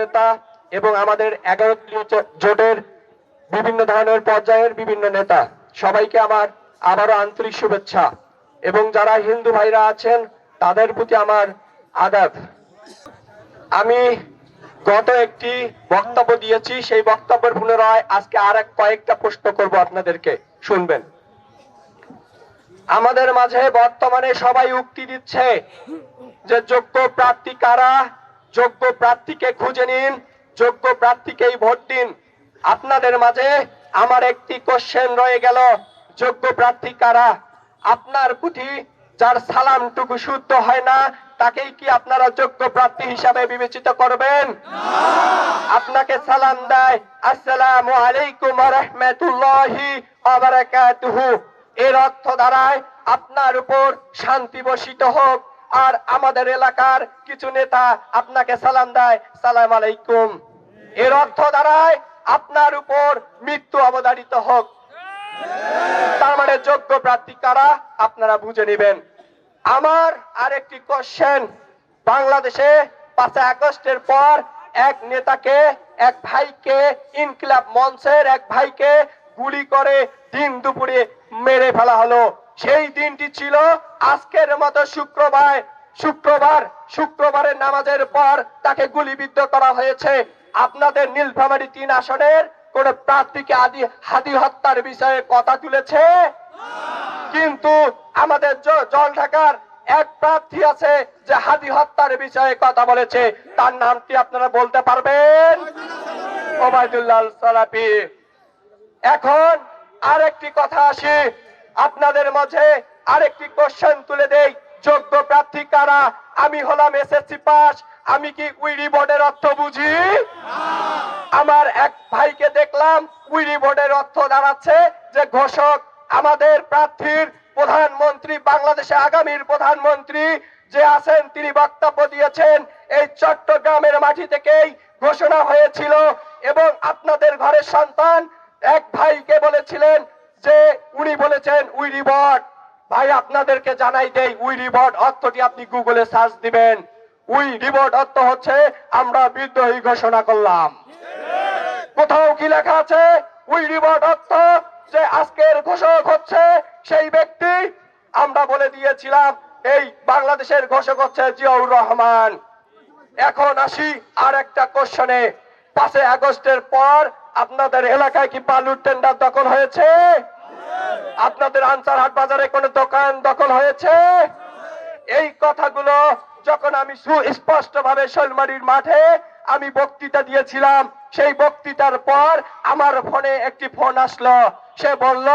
নেতা এবং আমাদের এগারো জোটের বিভিন্ন ধরনের পর্যায়ের বিভিন্ন নেতা। সবাইকে আমার আবারও আন্তরিক শুভেচ্ছা। এবং যারা হিন্দু ভাইরা আছেন, তাদের প্রতি আমার আদাব। আমি গত একটি বক্তব্য দিয়েছি, সেই বক্তব্যের পুনরায় আজকে আর এক কয়েকটা প্রশ্ন করব আপনাদেরকে। শুনবেন। আমাদের মাঝে বর্তমানে সবাই উক্তি দিচ্ছে যে যোগ্য প্রার্থী কারা? যোগ্য প্রার্থীকে খুঁজে নিন, যোগ্য প্রার্থীকেই ভোট দিন। আপনাদের মাঝে আমার একটি কোশ্চেন রয়ে গেল, যোগ্য প্রার্থী কারা? আপনার প্রতি যার সালামটুকু শুদ্ধ হয় না, তাকেই কি আপনারা যোগ্য প্রার্থী হিসাবে বিবেচিত করবেন? আপনাকে সালাম দেয়, আসসালামু আলাইকুম রহমতুল্লাহি এর অর্থ দ্বারায় আপনার উপর শান্তি বর্ষিত হোক। আর আমাদের এলাকার কিছু নেতা আপনাকে সালাম দেয়, সালাম আলাইকুম। এর অর্থ দ্বারায় আপনার উপর মৃত্যু অবধারিত হোক। তার মানে যোগ্য প্রার্থী কারা, আপনারা বুঝে নেবেন। আমার আরেকটি কোশ্চেন বাংলাদেশে পাঁচই আগস্টের পর এক নেতাকে, এক ভাইকে ইনকিলাব মঞ্চের এক ভাইকে গুলি করে দিন দুপুরে মেরে ফেলা হলো। সেই দিনটি ছিল আজকের মতো শুক্রবার। শুক্রবার, শুক্রবারের নামাজের পর তাকে গুলিবিদ্ধ করা হয়েছে। আপনাদের নীলফামারী তিন আসনের কোন প্রার্থীকে আদি হাদি হত্যার বিষয়ে কথা তুলেছে? কিন্তু আমাদের জল ঢাকার এক প্রার্থী আছে যে হাদি হত্যার বিষয়ে কথা বলেছে। তার নামটি আপনারা বলতে পারবেন? ওবায়দুল্লাহ সালাফি। এখন আরেকটি কথা আসি। আপনাদের মাঝে আরেকটি কোশ্চেন তুলে দেই। যোগ্য প্রার্থী কারা? আমি হলাম এসএসসি পাস আমি কি উইরি বোর্ডের অর্থ বুঝি? আমার এক ভাইকে দেখলাম উইরি বোর্ডের অর্থ দাঁড়াচ্ছে যে ঘোষক, আমাদের প্রার্থীর প্রধানমন্ত্রী, বাংলাদেশে আগামীর প্রধানমন্ত্রী যে আছেন, তিনি বক্তব্য দিয়েছেন, এই চট্টগ্রামের মাটি থেকেই ঘোষণা হয়েছিল এবং আপনাদের ঘরের সন্তান এক ভাইকে বলেছিলেন যে উনি বলেছেন উইরি বোর্ড ভাই, আপনাদেরকে জানাই দেই, উই রিবোর্ড অর্থটি আপনি গুগলে সার্চ দিবেন। উই রিবোর্ড অর্থ হচ্ছে, আমরা বিদ্রোহী ঘোষণা করলাম। কোথাও কি লেখা আছে, উই রিবোর্ড অর্থ যে আজকের ঘোষক হচ্ছে সেই ব্যক্তি? আমরা বলে দিয়েছিলাম, এই বাংলাদেশের ঘোষক হচ্ছে জিয়াউর রহমান। এখন আসি আর একটা কোশ্চনে। পাঁচই আগস্টের পর আপনাদের এলাকায় কি বালুর টেন্ডার দখল হয়েছে? আপনাদের আনসার হাট বাজারে কোন দোকান দখল হয়েছে? এই কথাগুলো যখন আমি সুস্পষ্ট ভাবে শৈলমারির মাঠে আমি বক্তৃতা দিয়েছিলাম, সেই বক্তৃতার পর আমার ফোনে একটি ফোন আসলো। সে বলল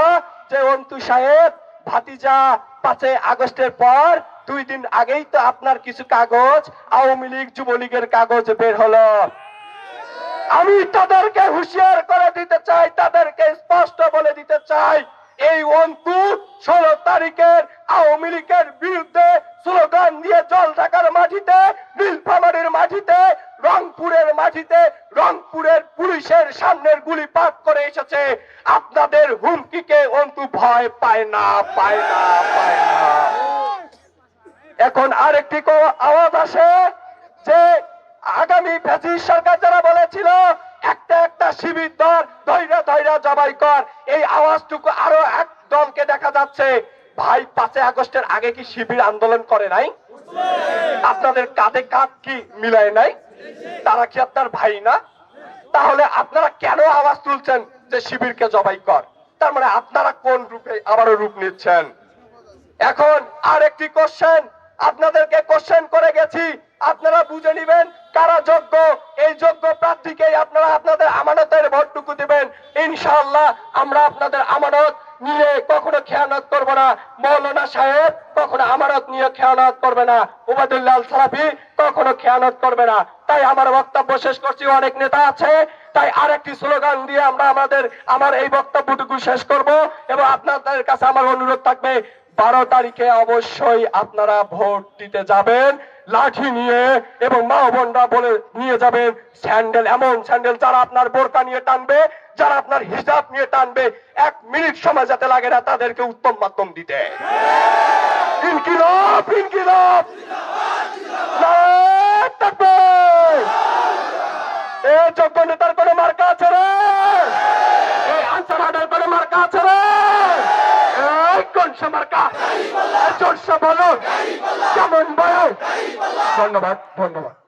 যে, অন্তু সাহেব, ভাতিজা পাঁচই আগস্টের পর দুই দিন আগেই তো আপনার কিছু কাগজ আওয়ামী লীগ যুবলীগের কাগজ বের হলো। আমি তাদেরকে হুঁশিয়ার করে দিতে চাই, তাদেরকে স্পষ্ট বলে দিতে চাই, এই অন্তু ষোলো তারিখের আওয়ামী লীগের বিরুদ্ধে স্লোগান দিয়ে জল ঢাকার মাটিতে, নীলফামারীর মাটিতে, রংপুরের মাটিতে, রংপুরের পুলিশের সামনের গুলি পাক করে এসেছে। আপনাদের হুমকিকে অন্তু ভয় পায় না পায় না পায় না। এখন আরেকটি আওয়াজ আসে যে আগামী ফ্যাসিস সরকার যারা বলেছিল, একটা একটা শিবির দর ধৈর্য ধৈর্য জবাই কর। এই আওয়াজটুকু আরও এক দলকে দেখা যাচ্ছে। ভাই, পাঁচই আগস্টের আগে কি শিবির আন্দোলন করে নাই? আপনাদের কাঁধে কাঁধ কি মিলায় নাই? তারা কি আপনার ভাই না? তাহলে আপনারা কেন আওয়াজ তুলছেন যে শিবিরকে জবাই কর? তার মানে আপনারা কোন রূপে আবারও রূপ নিচ্ছেন? এখন আরেকটি কোশ্চেন আপনাদেরকে কোশ্চেন করে গেছি। আপনারা বুঝে নেবেন কারা যোগ্য। এই যোগ্য প্রার্থীকেই আপনারা আপনাদের আমানতের ভোটটুকু দিবেন। ইনশাআল্লাহ আমরা আপনাদের আমানত নিয়ে কখনো খেয়ানত করব না। মৌলানা সাহেব কখনো আমানত নিয়ে খেয়ানত করবে না। উবাদুল্লাহ সালাফি কখনো খেয়ানত করবে না। তাই আমার বক্তব্য শেষ করছি। অনেক নেতা আছে। তাই আরেকটি স্লোগান দিয়ে আমরা আমাদের, আমার এই বক্তব্যটুকু শেষ করব এবং আপনাদের কাছে আমার অনুরোধ থাকবে, বারো তারিখে অবশ্যই আপনারা ভোট দিতে যাবেন। লাঠি নিয়ে এবং মা বোনরা বলে নিয়ে যাবেন স্যান্ডেল। এমন স্যান্ডেল যারা আপনার বোরকা নিয়ে টানবে, যারা আপনার হিসাব নিয়ে টানবে, এক মিনিট সময় যাতে লাগে না তাদেরকে উত্তম মাধ্যম দিতে। ইনকিলাব নারায়ণ যোগ্য নেতার কোনো মার্কা আছে রে? এই আনসারাদের কোনো মার্কা আছে রে? এই কোন সে মার্কা জোরসে বলো কেমন বয় ধন্যবাদ ধন্যবাদ।